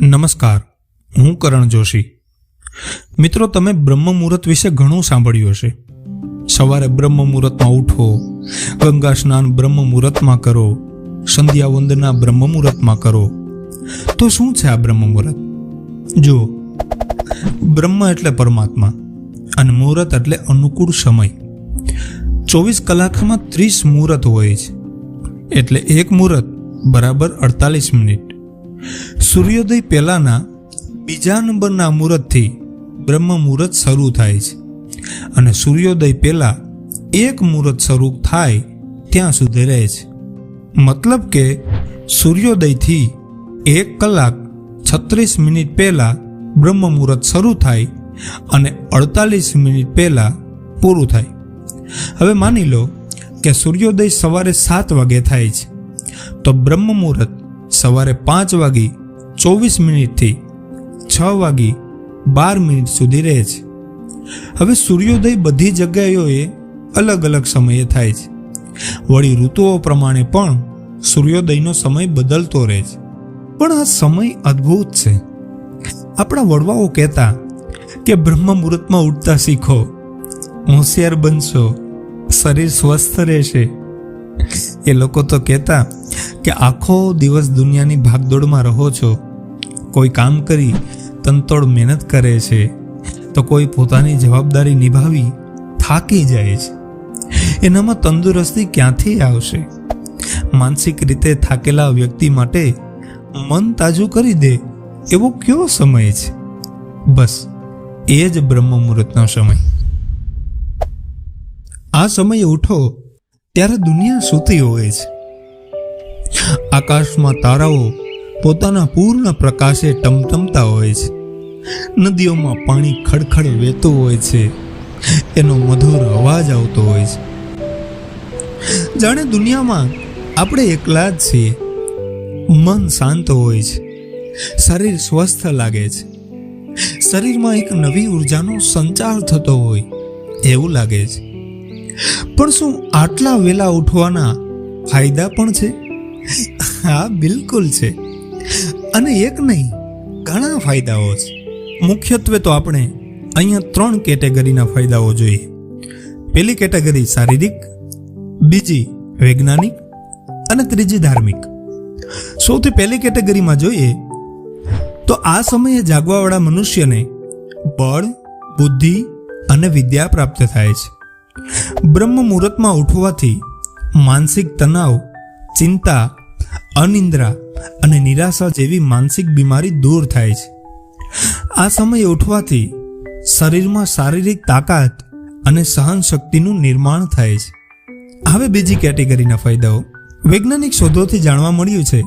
નમસ્કાર, હું કરણ જોશી. મિત્રો, તમે બ્રહ્મ મુહૂર્ત વિશે ઘણું સાંભળ્યું હશે. સવારે બ્રહ્મ મુહૂર્તમાં ઉઠો, ગંગા સ્નાન બ્રહ્મ મુહૂર્તમાં કરો, સંધ્યા વંદના બ્રહ્મ મુહૂર્તમાં કરો. તો શું છે આ બ્રહ્મ મુહૂર્ત જુઓ, બ્રહ્મ એટલે પરમાત્મા અને મુહૂર્ત એટલે અનુકૂળ સમય. ચોવીસ કલાકમાં ત્રીસ મુહૂર્ત હોય છે. એટલે એક મુહૂર્ત બરાબર અડતાલીસ મિનિટ. સૂર્યોદય પહેલાંના બીજા નંબરના મુહૂર્તથી બ્રહ્મ મુહૂર્ત શરૂ થાય છે અને સૂર્યોદય પહેલાં એક મુહૂર્ત શરૂ થાય ત્યાં સુધી રહે છે. મતલબ કે સૂર્યોદયથી એક કલાક છત્રીસ મિનિટ પહેલાં બ્રહ્મ મુહૂર્ત શરૂ થાય અને અડતાલીસ મિનિટ પહેલાં પૂરું થાય. હવે માની લો કે સૂર્યોદય સવારે સાત વાગે થાય છે. તો બ્રહ્મ મુહૂર્ત સવારે પાંચ વાગી ચોવીસ મિનિટથી છ વાગી બાર મિનિટ સુધી રહે છે. હવે સૂર્યોદય બધી જગ્યાઓએ અલગ અલગ સમયે થાય છે. વળી ઋતુઓ પ્રમાણે પણ સૂર્યોદયનો સમય બદલતો રહે છે. પણ આ સમય અદ્ભુત છે. આપણા વડવાઓ કહેતા કે બ્રહ્મ મુહૂર્તમાં ઉઠતા શીખો, હોશિયાર બનશો, શરીર સ્વસ્થ રહેશે. એ લોકો તો કહેતા કે આખો દિવસ દુનિયાની ભાગદોડમાં રહો છો. કોઈ કામ કરી તનતોડ મહેનત કરે છે, તો કોઈ પોતાની જવાબદારી નિભાવી થાકી જાય છે. એનામાં તંદુરસ્તી ક્યાંથી આવશે? માનસિક રીતે થાકેલા વ્યક્તિ માટે મન તાજું કરી દે એવો કયો સમય છે? બસ, એ જ બ્રહ્મ મુહૂર્તનો સમય. આ સમયે ઉઠો ત્યારે દુનિયા સૂતી હોય છે. આકાશમાં તારાઓ પોતાના પૂર્ણ પ્રકાશે ટમટમતા હોય છે. નદીઓમાં પાણી ખડખડ વહેતું હોય છે. એનો મધુર અવાજ આવતો હોય છે. જાણે દુનિયામાં આપણે એકલા જ છીએ. મન શાંત હોય છે. શરીર સ્વસ્થ લાગે છે. શરીરમાં એક નવી ઉર્જાનો સંચાર થતો હોય એવું લાગે છે. પણ શું આટલા વેલા ઉઠવાના ફાયદા પણ છે? હા, બિલકુલ છે. અને એક નહીં, ઘણા ફાયદાઓ છે. મુખ્યત્વે તો આપણે અહીંયા ત્રણ કેટેગરીના ફાયદાઓ જોઈએ. પહેલી કેટેગરી શારીરિક, બીજી વૈજ્ઞાનિક અને ત્રીજી ધાર્મિક. સૌથી પહેલી કેટેગરીમાં જોઈએ તો આ સમયે જાગવાવાળા મનુષ્યને બળ, બુદ્ધિ અને વિદ્યા પ્રાપ્ત થાય છે. બ્રહ્મ મુહૂર્તમાં ઉઠવાથી માનસિક તણાવ, ચિંતા, અનિંદ્રા અને નિરાશા જેવી માનસિક બીમારી દૂર થાય છે. આ સમયે ઉઠવાથી શરીરમાં શારીરિક તાકાત અને સહન શક્તિનું નિર્માણ થાય છે. હવે બીજી કેટેગરીના ફાયદાઓ. વૈજ્ઞાનિક શોધોથી જાણવા મળ્યું છે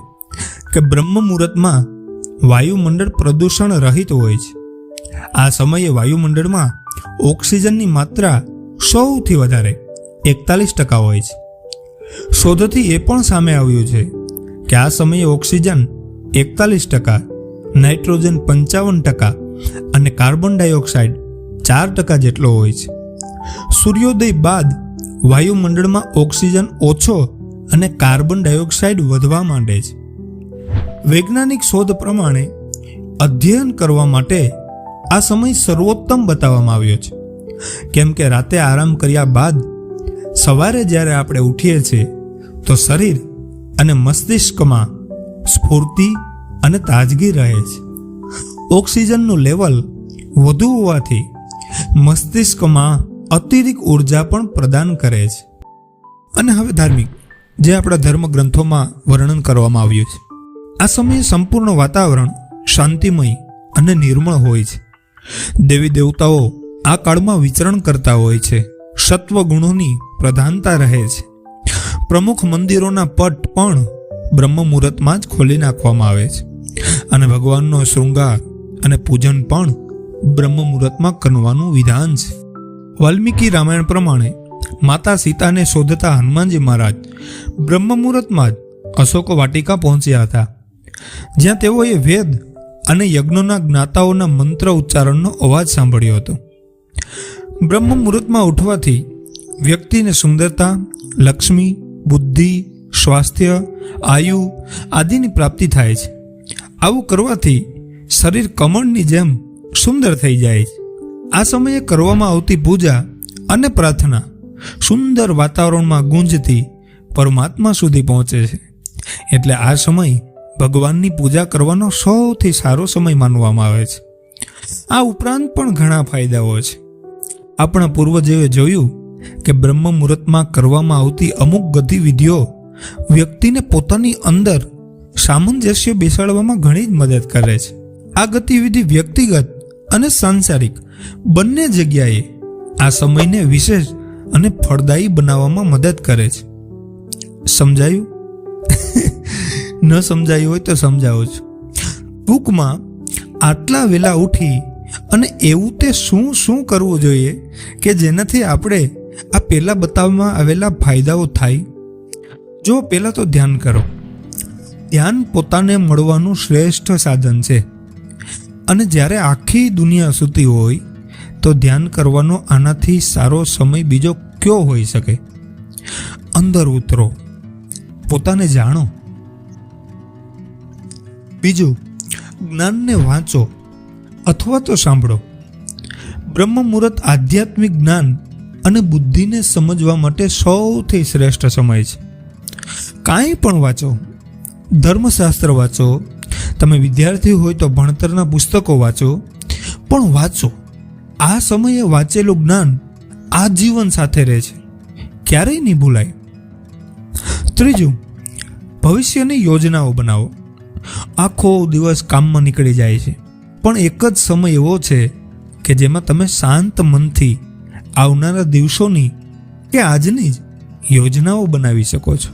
કે બ્રહ્મ મુહૂર્તમાં વાયુમંડળ પ્રદૂષણ રહિત હોય છે. આ સમયે વાયુમંડળમાં ઓક્સિજનની માત્રા સૌથી વધારે એકતાલીસ ટકા હોય છે. શોધથી એ પણ સામે આવ્યું છે કે આ સમયે ઓક્સિજન એકતાલીસ ટકા, નાઇટ્રોજન પંચાવન ટકા અને કાર્બન ડાયોક્સાઇડ ચાર ટકા જેટલો હોય છે. સૂર્યોદય બાદ વાયુમંડળમાં ઓક્સિજન ઓછો અને કાર્બન ડાયોક્સાઇડ વધવા માંડે છે. વૈજ્ઞાનિક શોધ પ્રમાણે અધ્યયન કરવા માટે આ સમય સર્વોત્તમ બતાવવામાં આવ્યો છે. કેમ કે રાતે આરામ કર્યા બાદ સવારે જ્યારે આપણે ઉઠીએ છીએ, તો શરીર અને મસ્તિષ્કમાં સ્ફૂર્તિ અને તાજગી રહે છે. ઓક્સિજનનું લેવલ વધુ હોવાથી મસ્તિષ્કમાં અતિરિક્ત ઊર્જા પણ પ્રદાન કરે છે. અને હવે ધાર્મિક, જે આપણા ધર્મ ગ્રંથોમાં વર્ણન કરવામાં આવ્યું છે. આ સમયે સંપૂર્ણ વાતાવરણ શાંતિમય અને નિર્મળ હોય છે. દેવી દેવતાઓ આ કાળમાં વિચરણ કરતા હોય છે. સત્વ ગુણોની પ્રધાનતા રહે છે. પ્રમુખ મંદિરોના પટ પણ બ્રહ્મ મુહૂર્તમાં જ ખોલી નાખવામાં આવે છે. અને ભગવાનનો શૃંગાર અને પૂજન પણ બ્રહ્મ મુહૂર્તમાં કરવાનું વિધાન છે. વાલ્મીકી રામાયણ પ્રમાણે માતા સીતાને શોધતા હનુમાનજી મહારાજ બ્રહ્મ મુહૂર્તમાં જ અશોક વાટિકા પહોંચ્યા હતા. જ્યાં તેઓએ વેદ અને યજ્ઞોના જ્ઞાતાઓના મંત્ર ઉચ્ચારણનો અવાજ સાંભળ્યો હતો. બ્રહ્મ મુહૂર્તમાં ઉઠવાથી વ્યક્તિને સુંદરતા, લક્ષ્મી, બુદ્ધિ, સ્વાસ્થ્ય, આયુ આદિની પ્રાપ્તિ થાય છે. આવું કરવાથી શરીર કમળની જેમ સુંદર થઈ જાય છે. આ સમયે કરવામાં આવતી પૂજા અને પ્રાર્થના સુંદર વાતાવરણમાં ગુંજતી પરમાત્મા સુધી પહોંચે છે. એટલે આ સમય ભગવાનની પૂજા કરવાનો સૌથી સારો સમય માનવામાં આવે છે. આ ઉપરાંત પણ ઘણા ફાયદાઓ છે. આપણા પૂર્વજોએ જોયું કે બ્રહ્મ મુહૂર્તમાં કરવામાં આવતી અમુક ગતિવિધિઓ વ્યક્તિને પોતાની અંદર સામંજસ્ય બેસાડવામાં ઘણી જ મદદ કરે છે. આ ગતિવિધિ વ્યક્તિગત અને સાંસારિક બંને જગ્યાએ આ સમયને વિશેષ અને ફળદાયી બનાવવામાં મદદ કરે છે. સમજાયું? ન સમજાયું હોય તો સમજાવું છું. ટૂંકમાં આટલા વહેલા ઉઠી અને એવું તે શું શું કરવું જોઈએ કે જેનાથી આપણે આ પહેલાં બતાવવામાં આવેલા ફાયદાઓ થાય? જો પહેલાં તો ધ્યાન કરો. ધ્યાન પોતાને મળવાનું શ્રેષ્ઠ સાધન છે. અને જ્યારે આખી દુનિયા સુતી હોય, તો ધ્યાન કરવાનો આનાથી સારો સમય બીજો કયો હોઈ શકે? અંદર ઉતરો. પોતાને જાણો. બીજું, જ્ઞાનને વાંચો. અથવા તો સાંભળો. બ્રહ્મ મુહૂર્ત આધ્યાત્મિક જ્ઞાન અને બુદ્ધિને સમજવા માટે સૌથી શ્રેષ્ઠ સમય છે. કાંઈ પણ વાંચો, ધર્મશાસ્ત્ર વાંચો, તમે વિદ્યાર્થી હોય તો ભણતરના પુસ્તકો વાંચો, પણ વાંચો. આ સમયે વાંચેલું જ્ઞાન આ જીવન સાથે રહે છે. ક્યારેય નહીં ભૂલાય. ત્રીજું, ભવિષ્યની યોજનાઓ બનાવો. આખો દિવસ કામમાં નીકળી જાય છે. પણ એક જ સમય એવો છે કે જેમાં તમે શાંત મનથી આવનારા દિવસોની કે આજની જ યોજનાઓ બનાવી શકો છો.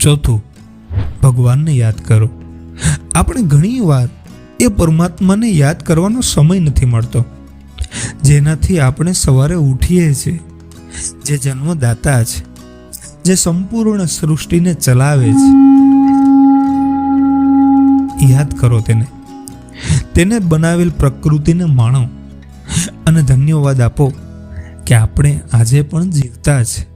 ચોથું, ભગવાનને યાદ કરો. આપણે ઘણીવાર એ પરમાત્માને યાદ કરવાનો સમય નથી મળતો, જેનાથી આપણે સવારે ઉઠીએ છીએ, જે જન્મદાતા છે, જે સંપૂર્ણ સૃષ્ટિને ચલાવે છે. યાદ કરો તેને. તેને બનાવેલ પ્રકૃતિને માણો. અને ધન્યવાદ આપો કે આપણે આજે પણ જીવતા છે